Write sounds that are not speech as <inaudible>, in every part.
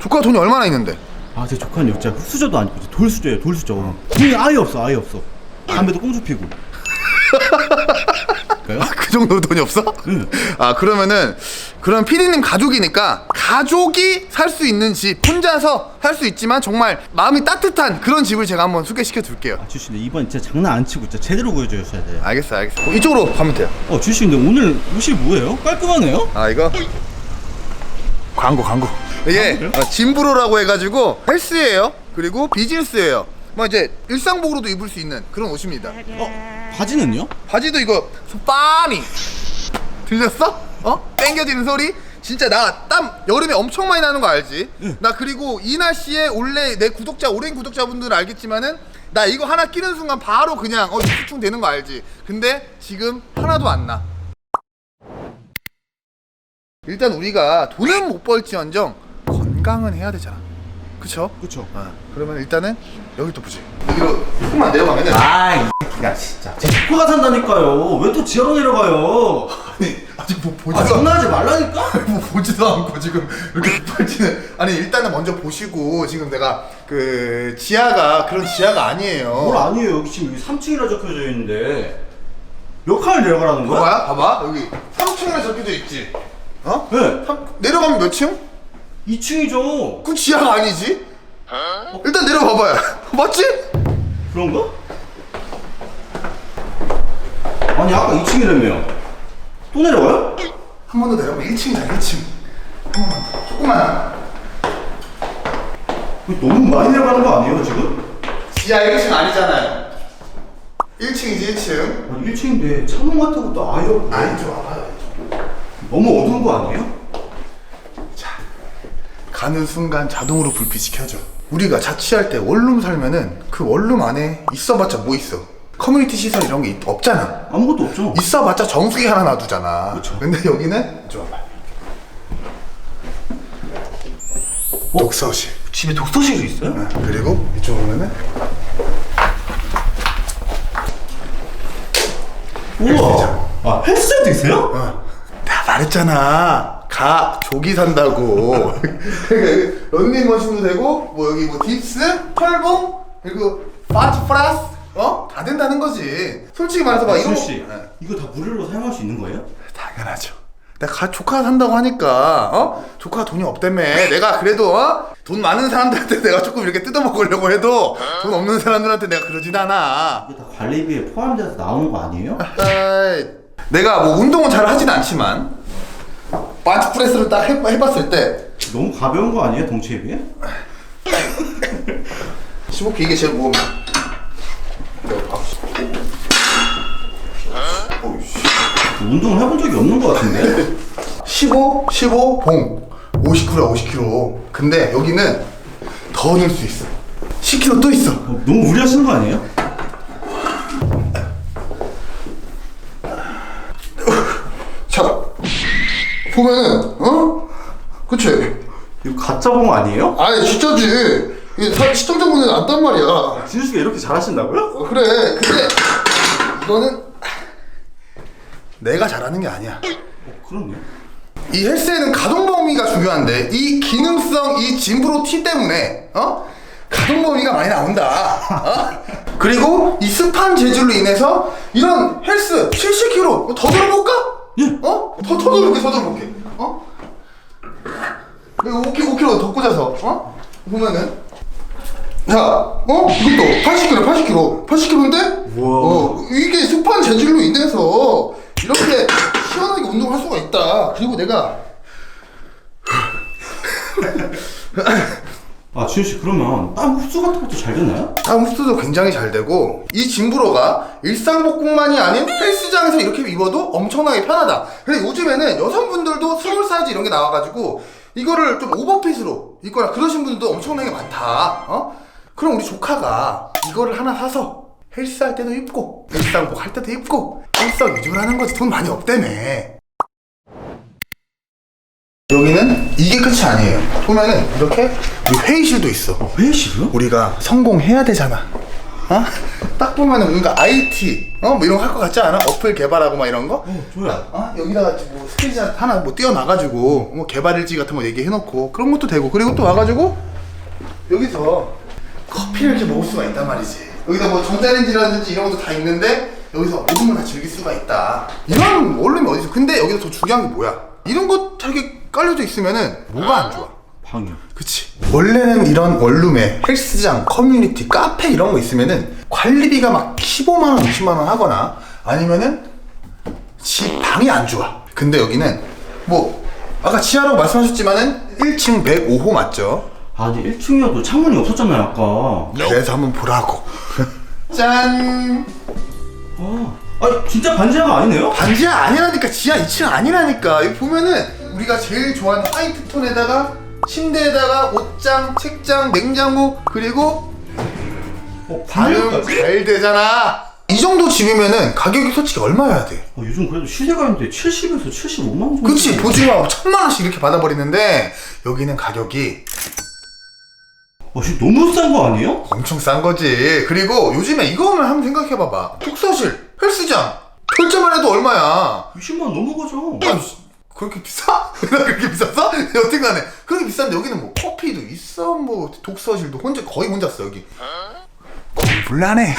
조카 돈이 얼마나 있는데? 아, 제 조카는 진짜 수저도 아니고 진짜 돌수저예요, 돌수저. 돈이 아예 없어, 아예 없어. 담배도 꽁초 피고. <laughs> 그래요? 그 정도 돈이 없어? 응. 아 그러면은 그럼 피디님 가족이니까 가족이 살 수 있는 집 혼자서 살수 있지만 정말 마음이 따뜻한 그런 집을 제가 한번 소개시켜 줄게요. 아, 주씨, 근데 이번 진짜 장난 안 치고 진짜 제대로 보여주셔야 돼요. 알겠어, 알겠어. 어, 이쪽으로 가면 돼요. 어, 주씨, 근데 오늘 옷이 뭐예요? 깔끔하네요? 아 이거 광고 광고. 이게 광고요? 어, 짐브로라고 해가지고 헬스예요. 그리고 비즈니스예요. 뭐 이제 일상복으로도 입을 수 있는 그런 옷입니다. 어, 바지는요? 바지도 이거 빠미 들렸어? 어? 땡겨지는 소리? 진짜 나 땀 여름에 엄청 많이 나는 거 알지? 나 그리고 이 날씨에 원래 내 구독자 오랜 구독자분들은 알겠지만은 나 이거 하나 끼는 순간 바로 그냥 어 유충 되는 거 알지? 근데 지금 하나도 안 나. 일단 우리가 돈은 못 벌지언정 건강은 해야 되잖아. 그쵸? 그쵸. 어, 그러면 일단은 여기 또 보지. 여기로 조금만 내려가면은 아, 이 새끼가 진짜. 제 조카가 산다니까요. 왜 또 지하로 내려가요? 아니 아직 뭐 보지도 아, 않- 장난하지 말라니까? <laughs> 뭐 보지도 않고 지금 이렇게 빨지는 아니 일단은 먼저 보시고 지금 내가 그 지하가 그런 지하가 아니에요. 뭘 아니에요. 여기 지금 3층이라 적혀져 있는데. 몇 칸을 내려가라는 거야? 봐봐 여기 3층이라 적혀져 있지. 어? 네. 삼- 내려가면 몇 층? 2층이죠. 그 지하가 아니지. 일단 내려봐봐요. <laughs> 맞지? 그런가? 아니 아까 2층이라며 또 내려가요? 한 번 더 내려가면 1층이다 1층. 한 번만 더. 조금만. 너무 많이 내려가는 거 아니에요 지금? 지하 1층 아니잖아요. 1층이지 1층. 아니 1층인데 창문 같은 것도 아예 없고 아니 좀 와봐요. 너무 어두운 거 아니에요? 자, 가는 순간 자동으로 불빛이 켜져. 우리가 자취할 때 원룸 살면은 그 원룸 안에 있어봤자 뭐 있어? 커뮤니티 시설 이런 게 있- 없잖아. 아무것도 없죠 있어봤자 정수기 하나 놔두잖아. 그쵸. 근데 여기는 좀 봐봐. 독서실. 집에 독서실이 있어요? 어, 그리고 이쪽 오면은 우와 아 헬스장도 있어요? 어, 내가 말했잖아. 가 조기 산다고. <laughs> 그러니까 런닝 머신도 되고 뭐 여기 뭐 딥스, 철봉 그리고 파트 플러스 어 다 된다는 거지. 솔직히 말해서 봐 이런 거. 씨 네. 이거 다 무료로 사용할 수 있는 거예요? 당연하죠. 내가 가, 조카 산다고 하니까 어 조카 돈이 없다며 내가 그래도 어? 돈 많은 사람들한테 <laughs> 내가 조금 이렇게 뜯어 먹으려고 해도 돈 없는 사람들한테 내가 그러진 않아. 이게 다 관리비에 포함돼서 나오는 거 아니에요? <laughs> 내가 뭐 운동은 잘 하진 않지만 반치 프레스를 딱 해, 해봤을 때 너무 가벼운 거 아니에요 덩치에 비해? 15K 이게 제일 무겁네. 운동을 해본 적이 없는 거 같은데 <laughs> 15, 15, 봉 50kg야 50kg. 근데 여기는 더 넣을 수 있어. 10kg 또 있어. 어, 너무 무리하시는 거 아니에요? 보면은 어? 그치? 이거 가짜 봉 아니에요? 아니 진짜지. 이게 사- 시청자분들은 안단 말이야. 진우 씨가 이렇게 잘하신다고요? 어, 그래. 근데 이거는 내가 잘하는 게 아니야. 그럼요. 이 헬스에는 가동 범위가 중요한데 이 기능성 이 짐브로 티 때문에 어 가동 범위가 많이 나온다. 어? 그리고 이 습한 재질로 인해서 이런 헬스 70kg 더 들어볼까? 예. 어? 더, 더 들어볼게, 더 들어볼게. 어? 이거 5kg, 5kg 더 꽂아서, 어? 보면은. 자, 어? 이것도 80kg, 80kg. 80kg인데? 우와. 어, 이게 습한 재질로 인해서 이렇게 시원하게 운동할 수가 있다. 그리고 내가 <laughs> 아 진우 씨 그러면 땀 흡수 같은 것도 잘 되나요? 땀 흡수도 굉장히 잘 되고 이 짐브로가 일상복국만이 아닌 헬스장에서 이렇게 입어도 엄청나게 편하다. 근데 요즘에는 여성분들도 스몰 사이즈 이런 게 나와가지고 이거를 좀 오버핏으로 입거나 그러신 분들도 엄청나게 많다. 어? 그럼 우리 조카가 이거를 하나 사서 헬스 할 때도 입고 일상복 할 때도 입고 일석이조를 하는 거지 돈 많이 없다며. 여기는 이게 끝이 아니에요. 보면은 이렇게 우리 회의실도 있어. 회의실이요? 우리가 성공해야 되잖아. 어? 딱 보면은 뭔가 IT 어? 뭐 이런 거 할 것 같지 않아? 어플 개발하고 막 이런 거? 어, 좋아요. 어? 여기다가 뭐 스케치 하나 뭐 띄워놔가지고 뭐 개발 일지 같은 거 얘기해놓고 그런 것도 되고 그리고 또 와가지고 여기서 커피를 이렇게 먹을 수가 있단 말이지 여기다 뭐 전자레인지라든지 이런 것도 다 있는데 여기서 모든 걸 다 즐길 수가 있다 이런 원룸이 어디서 근데 여기서 더 중요한 게 뭐야 이런 거 이렇게 깔려져 있으면은 뭐가 안 좋아 방이요. 그치 원래는 이런 원룸에 헬스장, 커뮤니티, 카페 이런 거 있으면은 관리비가 막 15만원, 20만원 하거나 아니면은 집 방이 안 좋아 근데 여기는 뭐 아까 지하라고 말씀하셨지만은 1층 105호 맞죠? 아, 근데 1층이어도 창문이 없었잖아요, 아까. 그래서 한번 보라고 <laughs> 짠 아, 아 진짜 반지하가 아니네요? 반지하 아니라니까 지하 2층 아니라니까 여기 보면은 우리가 제일 좋아하는 화이트 톤에다가 침대에다가 옷장, 책장, 냉장고 그리고 어, 반응 분명까지? 잘 되잖아 이 정도 집이면은 가격이 솔직히 얼마여야 돼? 어, 요즘 그래도 시세가 있는데 70에서 75만 원 정도. 그치 보증하고 천만 원씩 이렇게 받아버리는데 여기는 가격이 어, 지금 너무 싼 거 아니에요? 엄청 싼 거지 그리고 요즘에 이거만 한번 생각해봐봐 독서실, 헬스장 결제만 해도 얼마야 20만 원 넘어가죠. 아니 그렇게 비싸? <laughs> 그렇게 비쌌어? 여튼 간에 그렇게 비싼데 여기는 뭐 커피도 있어 뭐 독서실도 혼자 거의 혼자 써 여기 불나네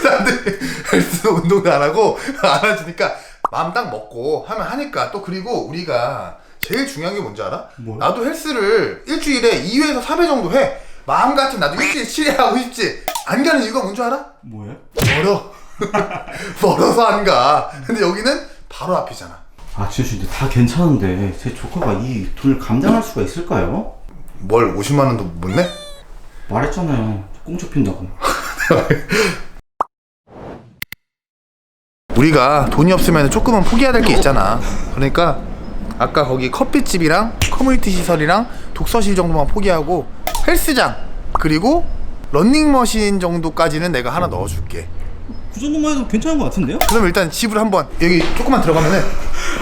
사람들이 헬스 운동도 안 하고 안 해주니까 마음 딱 먹고 하면 하니까 또 그리고 우리가 제일 중요한 게 뭔지 알아? 뭐요? 나도 헬스를 일주일에 2회에서 4회 정도 해 마음 같은 나도 일주일에 7회 하고 싶지 안 가는 이유가 뭔지 알아? 뭐예요? 멀어 <laughs> 멀어서 안 가. 근데 여기는 바로 앞이잖아. 아, 진짜 근데 다 괜찮은데 제 조카가 이 돈을 감당할 수가 있을까요? 뭘 50만 원도 못 내? 말했잖아요. 꽁초 핀다고. <laughs> 우리가 돈이 없으면 조금은 포기해야 될 게 있잖아. 그러니까 아까 거기 커피집이랑 커뮤니티 시설이랑 독서실 정도만 포기하고 헬스장 그리고 런닝머신 정도까지는 내가 하나 넣어줄게. 그 정도만 해도 괜찮은 것 같은데요? 그럼 일단 집을 한번 여기 조금만 들어가면은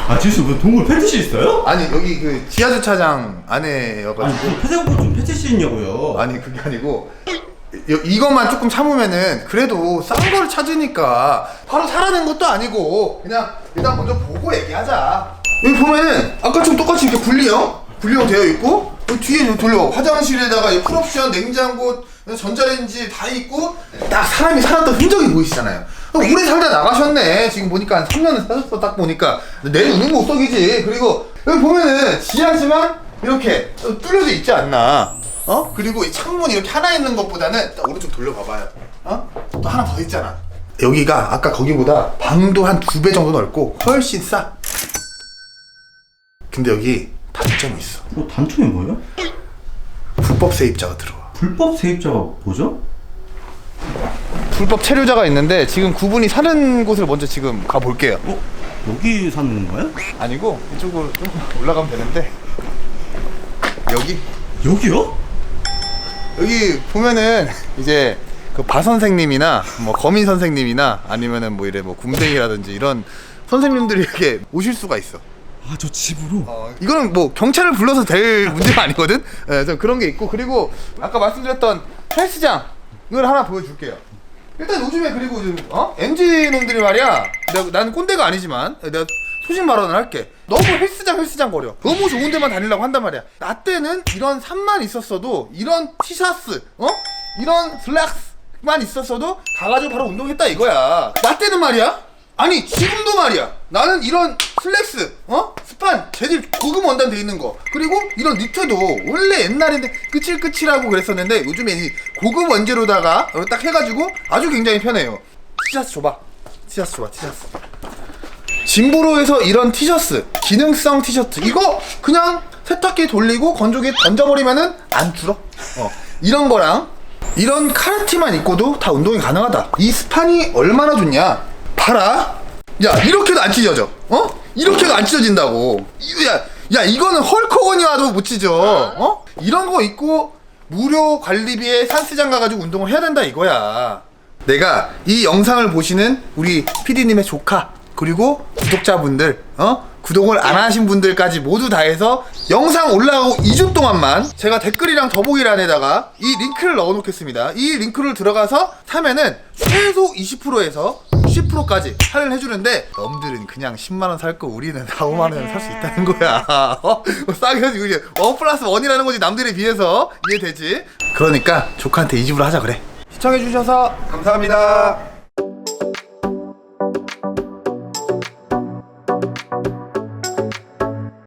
아, 지수 뭐 동물 패티시 있어요? 아니 여기 그 지하 주차장 아니, 안에여가지고 그 폐쇄공포 좀 패티시 있냐고요. 아니 그게 아니고 이- 이것만 조금 참으면은 그래도 싼 걸 찾으니까 바로 사라는 것도 아니고 그냥 일단 먼저 보고 얘기하자 여기 보면은 아까처럼 똑같이 이렇게 분리형 분리형 되어 있고 여기 뒤에 좀 돌려 화장실에다가 이 풀옵션 냉장고 전자레인지 다 있고 딱 사람이 살았던 흔적이 보이시잖아요. 오래 살다 나가셨네. 지금 보니까 한 3년을 사셨어 딱 보니까. 내 눈은 못 속이지. 그리고 여기 보면은 지하지만 이렇게 또 뚫려져 있지 않나. 어? 그리고 이 창문이 이렇게 하나 있는 것보다는 딱 오른쪽 돌려봐봐요. 어? 또 하나 더 있잖아. 여기가 아까 거기보다 방도 한 두 배 정도 넓고 훨씬 싸. 근데 여기 단점이 있어. 뭐 단점이 뭐예요? 불법 세입자가 들어와 불법 세입자가 뭐죠? 불법 체류자가 있는데 지금 그분이 사는 곳을 먼저 지금 가볼게요 어? 여기 사는 건가요? 아니고 이쪽으로 좀 올라가면 되는데 여기 여기요? 여기 보면은 이제 그 바 선생님이나 뭐 거민 선생님이나 아니면은 뭐 이래 뭐 군뱅이라든지 이런 선생님들이 이렇게 오실 수가 있어. 아, 저 집으로? 어, 이거는 뭐 경찰을 불러서 될 문제가 아니거든. 예, 좀 그런 게 있고 그리고 아까 말씀드렸던 헬스장을 하나 보여줄게요. 일단 요즘에 그리고 요즘 어 MZ 놈들이 말이야. 내가 나는 꼰대가 아니지만 내가 소신 발언을 할게. 너무 헬스장 헬스장 거려. 너무 좋은 데만 다니려고 한단 말이야. 나 때는 이런 산만 있었어도 이런 티셔츠 어 이런 슬랙스만 있었어도 가가지고 바로 운동했다 이거야. 나 때는 말이야. 아니 지금도 말이야. 나는 이런 슬랙스 어? 스판 재질 고급 원단 돼 있는 거. 그리고 이런 니트도 원래 옛날에는 끝일끝이라고 그랬었는데 요즘에 이 고급 원재로다가 딱 해가지고 아주 굉장히 편해요. 티셔츠 줘봐. 티셔츠 줘봐 티셔츠. 짐부로에서 이런 티셔츠 기능성 티셔츠. 이거 그냥 세탁기 돌리고 건조기에 던져버리면은 안 줄어. 어 이런 거랑 이런 카르티만 입고도 다 운동이 가능하다. 이 스판이 얼마나 좋냐 봐라 야 이렇게도 안 찢어져. 어? 이렇게도 안 찢어진다고. 이- 야, 야 이거는 헐크건이 와도 못 찢어. 어? 이런 거 입고 무료 관리비에 산스장 가가지고 운동을 해야 된다 이거야. 내가 이 영상을 보시는 우리 PD님의 조카 그리고 구독자분들 어 구독을 안 하신 분들까지 모두 다 해서 영상 올라가고 2주 동안만 제가 댓글이랑 더보기란에다가 이 링크를 넣어 놓겠습니다. 이 링크를 들어가서 사면은 최소 20%에서 60%까지 할인을 해주는데 넘들은 그냥 10만원 살 거 우리는 <laughs> 4, 5만원 살 수 있다는 거야. <laughs> 어? 뭐 싸게 해가지고 이게 원 플러스 원이라는 거지 남들에 비해서 이해되지? 그러니까 조카한테 이 집으로 하자 그래. 시청해주셔서 감사합니다.